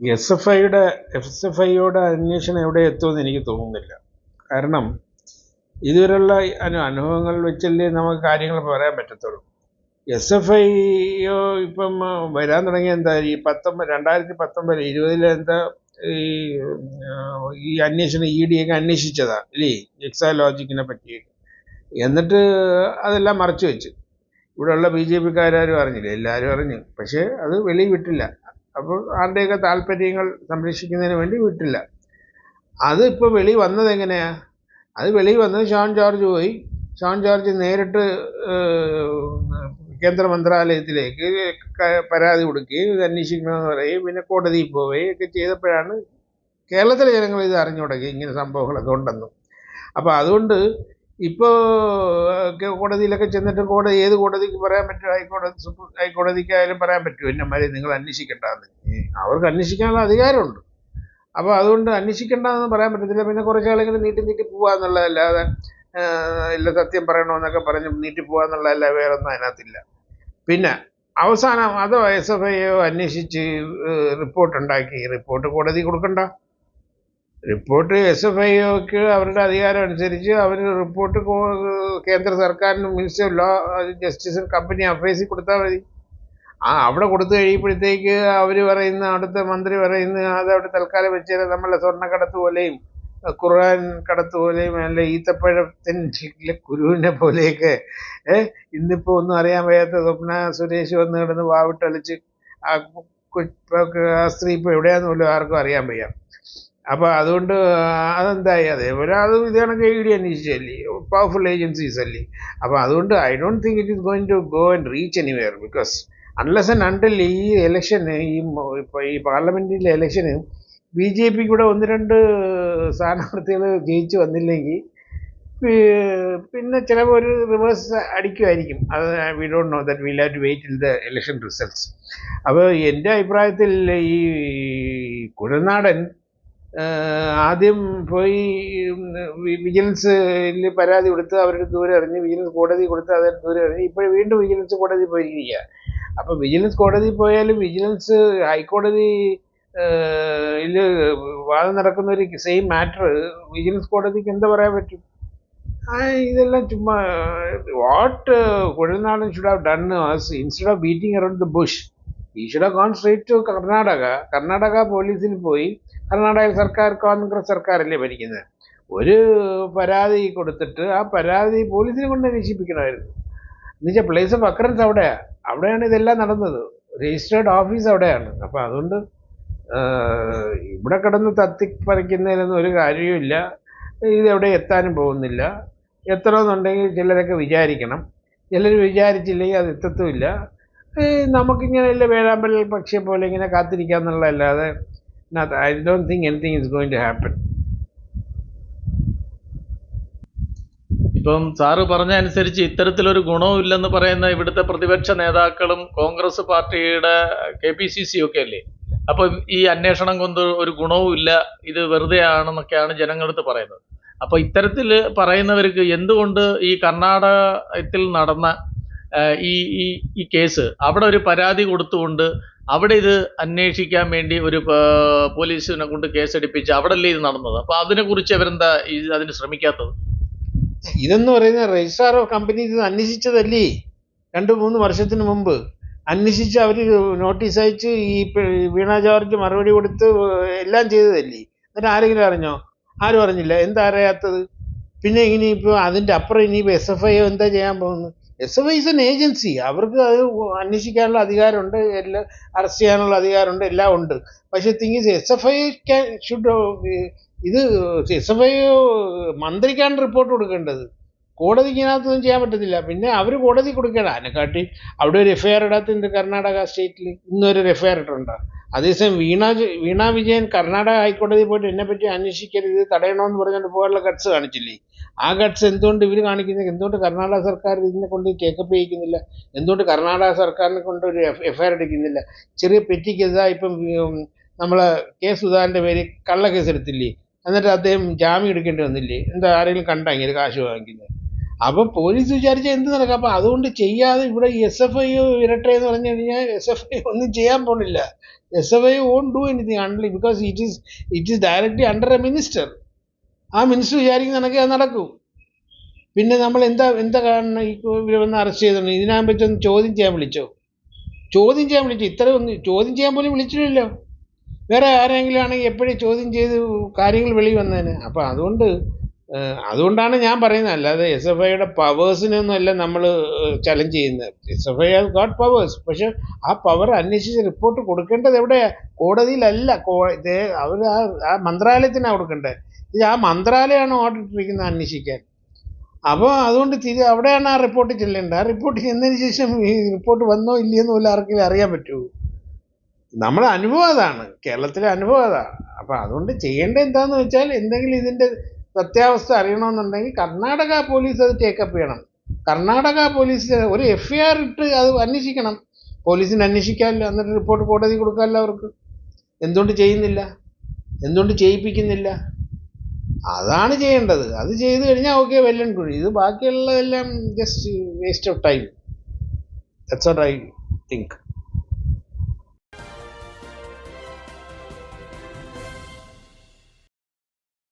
S F ഐയുടെ S F ഐയുടെ അന്വേഷണം എവിടെ എത്തുമെന്ന് എനിക്ക് തോന്നുന്നില്ല. കാരണം ഇതുവരെയുള്ള അനു അനുഭവങ്ങൾ വെച്ചല്ലേ നമുക്ക് കാര്യങ്ങൾ പറയാൻ പറ്റത്തുള്ളൂ. എസ് എഫ് ഐയോ ഇപ്പം വരാൻ തുടങ്ങിയ എന്താ ഈ പത്തൊമ്പത് രണ്ടായിരത്തി പത്തൊമ്പത് ഇരുപതിലെ എന്താ ഈ ഈ അന്വേഷണം ഇ ഡി ഒക്കെ അന്വേഷിച്ചതാ ഇല്ലേ? എക്സാലോജിക്കിനെ പറ്റിയൊക്കെ എന്നിട്ട് അതെല്ലാം മറച്ചു വെച്ചു. ഇവിടെയുള്ള ബി ജെ പിക്കാരും അറിഞ്ഞില്ല എല്ലാവരും അറിഞ്ഞു. പക്ഷേ അത് വെളിയിൽ വിട്ടില്ല. അപ്പോൾ ആരുടെയൊക്കെ താല്പര്യങ്ങൾ സംരക്ഷിക്കുന്നതിന് വേണ്ടി വിട്ടില്ല. അത് വെളി വന്നത് എങ്ങനെയാ? അത് വെളി വന്നത് ഷോൺ ജോർജ് പോയി. ഷോൺ ജോർജ് നേരിട്ട് കേന്ദ്ര മന്ത്രാലയത്തിലേക്ക് പരാതി കൊടുക്കുകയും ഇത് അന്വേഷിക്കണമെന്ന് പറയുകയും പിന്നെ കോടതിയിൽ പോവുകയും ഒക്കെ ചെയ്തപ്പോഴാണ് കേരളത്തിലെ ജനങ്ങൾ ഇത് അറിഞ്ഞു തുടങ്ങി ഇങ്ങനെ സംഭവങ്ങളൊക്കെ ഉണ്ടെന്നും. അപ്പോൾ അതുകൊണ്ട് ഇപ്പോൾ കോടതിയിലൊക്കെ ചെന്നിട്ട് കോടതി ഏത് കോടതിക്ക് പറയാൻ പറ്റും? ഹൈക്കോടതി സുപ്രീം ഹൈക്കോടതിക്കായാലും പറയാൻ പറ്റും. എന്നമാരെ നിങ്ങൾ അന്വേഷിക്കേണ്ടതെന്ന് അവർക്ക് അന്വേഷിക്കാനുള്ള അധികാരമുണ്ട്. അപ്പോൾ അതുകൊണ്ട് അന്വേഷിക്കേണ്ടതെന്ന് പറയാൻ പറ്റത്തില്ല. പിന്നെ കുറച്ച് ആളെങ്കിലും നീട്ടി നീട്ടി പോവാന്നുള്ളതല്ലാതെ ആ, ഇല്ല സത്യം പറയണമെന്നൊക്കെ പറഞ്ഞ് നീട്ടി പോവാന്നുള്ളതല്ല വേറെ ഒന്നും അതിനകത്തില്ല. പിന്നെ അവസാനം അതോ എസ് എഫ് ഐയോ അന്വേഷിച്ച് റിപ്പോർട്ട് ഉണ്ടാക്കി റിപ്പോർട്ട് കോടതി കൊടുക്കണ്ട. റിപ്പോർട്ട് എസ് എഫ് ഐക്ക് അവരുടെ അധികാരം അനുസരിച്ച് അവർ റിപ്പോർട്ട് കേന്ദ്ര സർക്കാരിനും മിനിസ്റ്റർ ലോ ജസ്റ്റിസും കമ്പനി അഫയേഴ്സിൽ കൊടുത്താൽ മതി. ആ അവിടെ കൊടുത്തു കഴിയുമ്പോഴത്തേക്ക് അവർ പറയുന്ന അവിടുത്തെ മന്ത്രി പറയുന്ന അത് അവിടെ തൽക്കാലം വെച്ചാൽ നമ്മളെ സ്വർണക്കടത്ത് പോലെയും ഖുർആൻ കടത്ത് പോലെയും അല്ല ഈത്തപ്പഴത്തിന്റെ കുരുവിനെ പോലെയൊക്കെ ഏഹ് ഇന്നിപ്പോൾ ഒന്നും അറിയാൻ വയ്യാത്ത സ്വപ്ന സുരേഷ് വന്ന് കിടന്ന് വാവിട്ടളിച്ച് ആ സ്ത്രീ ഇപ്പോൾ എവിടെയാന്ന് പോലും ആർക്കും അറിയാൻ വയ്യ. അപ്പോൾ അതുകൊണ്ട് അതെന്തായി? അതെ അതും ഇത് കണക്ക് ഇ ഡി അന്വേഷിച്ചല്ലേ പവർഫുൾ ഏജൻസീസ് അല്ലേ? അപ്പോൾ അതുകൊണ്ട് I don't think it is going to go and reach anywhere because unless and until ഈ ഇലക്ഷന് ഈ ഇപ്പോൾ ഈ പാർലമെന്റിലെ ഇലക്ഷന് ബി ജെ പി കൂടെ ഒന്ന് രണ്ട് സ്ഥാനാർത്ഥികൾ ജയിച്ചു വന്നില്ലെങ്കിൽ പിന്നെ ചിലപ്പോൾ ഒരു റിവേഴ്സ് അടിക്കുമായിരിക്കും. അത് we don't know that will have to wait in the election results അപ്പോൾ എന്റെ അഭിപ്രായത്തിൽ ഈ കുഴനാടൻ ആദ്യം പോയി വിജിലൻസിൽ പരാതി കൊടുത്ത് അവരുടെ ദൂരെ എറിഞ്ഞ് വിജിലൻസ് കോടതി കൊടുത്ത് അവരുടെ ദൂരെ എറിഞ്ഞ് ഇപ്പോഴും വീണ്ടും വിജിലൻസ് കോടതി പോയിരിക്കുക. അപ്പോൾ വിജിലൻസ് കോടതി പോയാലും വിജിലൻസ് ഹൈക്കോടതി ഇതിൽ വാദം നടക്കുന്ന ഒരു സെയിം മാറ്റർ വിജിലൻസ് കോടതിക്ക് എന്താ പറയാൻ പറ്റും? ഇതെല്ലാം ചുമ്മാ what Kuzhalnadan should have done instead of beating around the bush ഈ should straight to Karnataka. Karnataka പോലീസിൽ പോയി കർണാടക സർക്കാർ കോൺഗ്രസ് സർക്കാരല്ലേ ഭരിക്കുന്നത് ഒരു പരാതി കൊടുത്തിട്ട് ആ പരാതി പോലീസിനെ കൊണ്ട് അന്വേഷിപ്പിക്കണമായിരുന്നു എന്നുവെച്ചാൽ പ്ലേസ് ഓഫ് അക്കറൻസ് അവിടെയാണ് അവിടെയാണ് ഇതെല്ലാം നടന്നത്. രജിസ്റ്റേർഡ് ഓഫീസ് അവിടെയാണ്. അപ്പോൾ അതുകൊണ്ട് ഇവിടെ കിടന്ന് തത്തിപ്പറിക്കുന്നതിനൊന്നും ഒരു കാര്യവുമില്ല ഇതെവിടെ എത്താനും പോകുന്നില്ല. എത്തണമെന്നുണ്ടെങ്കിൽ ചിലരൊക്കെ വിചാരിക്കണം. ചിലർ വിചാരിച്ചില്ലെങ്കിൽ അത് എത്തത്തുമില്ല. ഏഹ് നമുക്കിങ്ങനെയല്ല വേഴാമ്പൽ പക്ഷിയെ പോലെ ഇങ്ങനെ കാത്തിരിക്കാന്നുള്ളതല്ലാതെ I don't think anything is going to happen ഇപ്പം സാറ് പറഞ്ഞ അനുസരിച്ച് ഇത്തരത്തിലൊരു ഗുണവും ഇല്ലെന്ന് പറയുന്ന ഇവിടുത്തെ പ്രതിപക്ഷ നേതാക്കളും കോൺഗ്രസ് പാർട്ടിയുടെ കെ പി സി സി ഒക്കെ അല്ലേ? അപ്പം ഈ അന്വേഷണം കൊണ്ട് ഒരു ഗുണവും ഇല്ല ഇത് വെറുതെ ആണെന്നൊക്കെയാണ് ജനങ്ങളടുത്ത് പറയുന്നത്. അപ്പോൾ ഇത്തരത്തിൽ പറയുന്നവർക്ക് എന്തുകൊണ്ട് ഈ കർണാടകത്തിൽ നടന്ന ഈ ഈ ഈ കേസ്. അവിടെ ഒരു പരാതി കൊടുത്തുകൊണ്ട് അവിടെ ഇത് അന്വേഷിക്കാൻ വേണ്ടി ഒരു പോലീസിനെ കൊണ്ട് കേസെടുപ്പിച്ച് അവിടെയല്ലേ ഇത് നടന്നത്? അപ്പോൾ അതിനെക്കുറിച്ച് അവരെന്താ അതിന് ശ്രമിക്കാത്തത്? ഇതെന്ന് പറയുന്ന രജിസ്ട്രാർ ഓഫ് കമ്പനീസ് അന്വേഷിച്ചതല്ലേ? രണ്ട് മൂന്ന് വർഷത്തിന് മുമ്പ്. അന്വേഷിച്ച് അവർ നോട്ടീസ് അയച്ച് ഈ വീണ ജോർജ് മറുപടി കൊടുത്ത് എല്ലാം ചെയ്തതല്ലേ? എന്നിട്ട് ആരെങ്കിലും അറിഞ്ഞോ? ആരും അറിഞ്ഞില്ല. എന്താ അറിയാത്തത്? പിന്നെ ഇനിയിപ്പോൾ അതിന്റെ അപ്പുറം ഇനിയിപ്പോൾ എസ് എഫ് ഐ എന്താ ചെയ്യാൻ പോകുന്നത്? S F I is an agency അവർക്ക് അത് അന്വേഷിക്കാനുള്ള അധികാരമുണ്ട് എല്ലാം അറസ്റ്റ് ചെയ്യാനുള്ള അധികാരമുണ്ട് എല്ലാം ഉണ്ട്. പക്ഷേ thing S F I should ഇത് എസ് എഫ് ഐ മന്ത്രിക്കാണ് റിപ്പോർട്ട് കൊടുക്കേണ്ടത്. കോടതിക്ക് ഇതിനകത്തൊന്നും ചെയ്യാൻ പറ്റത്തില്ല. പിന്നെ അവർ കോടതി കൊടുക്കണം. അതിനെക്കാട്ടി അവിടെ ഒരു എഫ് ഐ ആർ ഇടാത്ത കർണാടക സ്റ്റേറ്റിൽ ഇന്നൊരു എഫ് ഐ ആർ ഇട്ടുണ്ടോ അതേസമയം വീണ വീണ വിജയൻ കർണാടക ഹൈക്കോടതി പോയിട്ട് എന്നെ പറ്റി അന്വേഷിക്കരുത് തടയണമെന്ന് പറഞ്ഞുകൊണ്ട് പോകാനുള്ള ഗട്ട്സ് കാണിച്ചില്ലേ? ആ ഗട്ട്സ് എന്തുകൊണ്ട് ഇവർ കാണിക്കുന്നത് എന്തുകൊണ്ട് കർണാടക സർക്കാർ ഇതിനെ കൊണ്ട് ടേക്കപ്പ് ചെയ്യിക്കുന്നില്ല? എന്തുകൊണ്ട് കർണാടക സർക്കാരിനെ കൊണ്ട് ഒരു എഫ്ഐആർ എടുക്കുന്നില്ല? ചെറിയ പെറ്റിക്കെതിരാ ഇപ്പം നമ്മൾ കെ സുധാകരന്റെ പേര് കള്ളക്കേസ് കേസ് എടുത്തില്ലേ എന്നിട്ട് അദ്ദേഹം ജാമ്യം എടുക്കേണ്ടി വന്നില്ലേ? എന്താ ആരെങ്കിലും കണ്ടാ ഇങ്ങനെ കാശ് വാങ്ങിക്കുന്നത് അപ്പോൾ പോലീസ് വിചാരിച്ചാൽ എന്ത് നടക്കും? അപ്പോൾ അതുകൊണ്ട് ചെയ്യാതെ ഇവിടെ എസ് എഫ് ഐ ഇരട്ടെ എന്ന് പറഞ്ഞു കഴിഞ്ഞാൽ എസ് എഫ് ഐ ഒന്നും ചെയ്യാൻ പോണില്ല. S F I won't do anything only because it is it is directly under a minister ആ മിനിസ്റ്റർ വിചാരിക്കുന്ന കണക്കെ അത് നടക്കൂ. പിന്നെ നമ്മൾ എന്താ എന്താ കാരണം ഇവരെ വന്ന് അറസ്റ്റ് ചെയ്തോണ്ട് ഇതിനാകുമ്പോഴത്തേന്ന് ചോദ്യം ചെയ്യാൻ വിളിച്ചോ? ചോദ്യം ചെയ്യാൻ വിളിച്ചു ഇത്ര ഒന്ന് ചോദ്യം ചെയ്യാൻ പോലും വിളിച്ചിട്ടില്ലല്ലോ വേറെ ആരെങ്കിലും ആണെങ്കിൽ എപ്പോഴും ചോദ്യം ചെയ്ത് കാര്യങ്ങൾ വെളി വന്നേനെ? അപ്പം അതുകൊണ്ട് അതുകൊണ്ടാണ് ഞാൻ പറയുന്നത്. അല്ലാതെ എസ് എഫ് ഐയുടെ പവേഴ്സിനൊന്നുമല്ല നമ്മൾ ചലഞ്ച് ചെയ്യുന്നത്. S F I has got powers പക്ഷെ ആ പവർ അന്വേഷിച്ച് റിപ്പോർട്ട് കൊടുക്കേണ്ടത് എവിടെയാ കോടതിയിലല്ല. അവർ ആ ആ മന്ത്രാലയത്തിനാണ് കൊടുക്കേണ്ടത് ഇത് ആ മന്ത്രാലയമാണ് ഓർഡർ ഇട്ടിരിക്കുന്നത് അന്വേഷിക്കാൻ. അപ്പോൾ അതുകൊണ്ട് തിരി അവിടെയാണ് ആ റിപ്പോർട്ട് ചെല്ലേണ്ടത്. ആ റിപ്പോർട്ട് ചെന്നതിന് ശേഷം ഈ റിപ്പോർട്ട് വന്നോ ഇല്ലയെന്ന് പോലും ആർക്കെങ്കിലും അറിയാൻ പറ്റുമോ നമ്മുടെ അനുഭവം അതാണ്. കേരളത്തിലെ അനുഭവം അതാണ്. അപ്പം അതുകൊണ്ട് ചെയ്യേണ്ടത് എന്താണെന്ന് വെച്ചാൽ എന്തെങ്കിലും ഇതിന്റെ സത്യാവസ്ഥ അറിയണമെന്നുണ്ടെങ്കിൽ കർണാടക പോലീസ് അത് ടേക്കപ്പ് ചെയ്യണം. കർണാടക പോലീസ് ഒരു എഫ് ഐ ആർ ഇട്ട് അത് അന്വേഷിക്കണം. പോലീസിന് അന്വേഷിക്കാമല്ലോ എന്നിട്ട് റിപ്പോർട്ട് കോടതി കൊടുക്കാമല്ലോ അവർക്ക്. എന്തുകൊണ്ട് ചെയ്യുന്നില്ല? എന്തുകൊണ്ട് ചെയ്യിപ്പിക്കുന്നില്ല? അതാണ് ചെയ്യേണ്ടത്. അത് ചെയ്തു കഴിഞ്ഞാൽ ഓക്കെ വെല്ലൻ കുഴി ഇത് ബാക്കിയുള്ളതെല്ലാം just waste of time that's what I think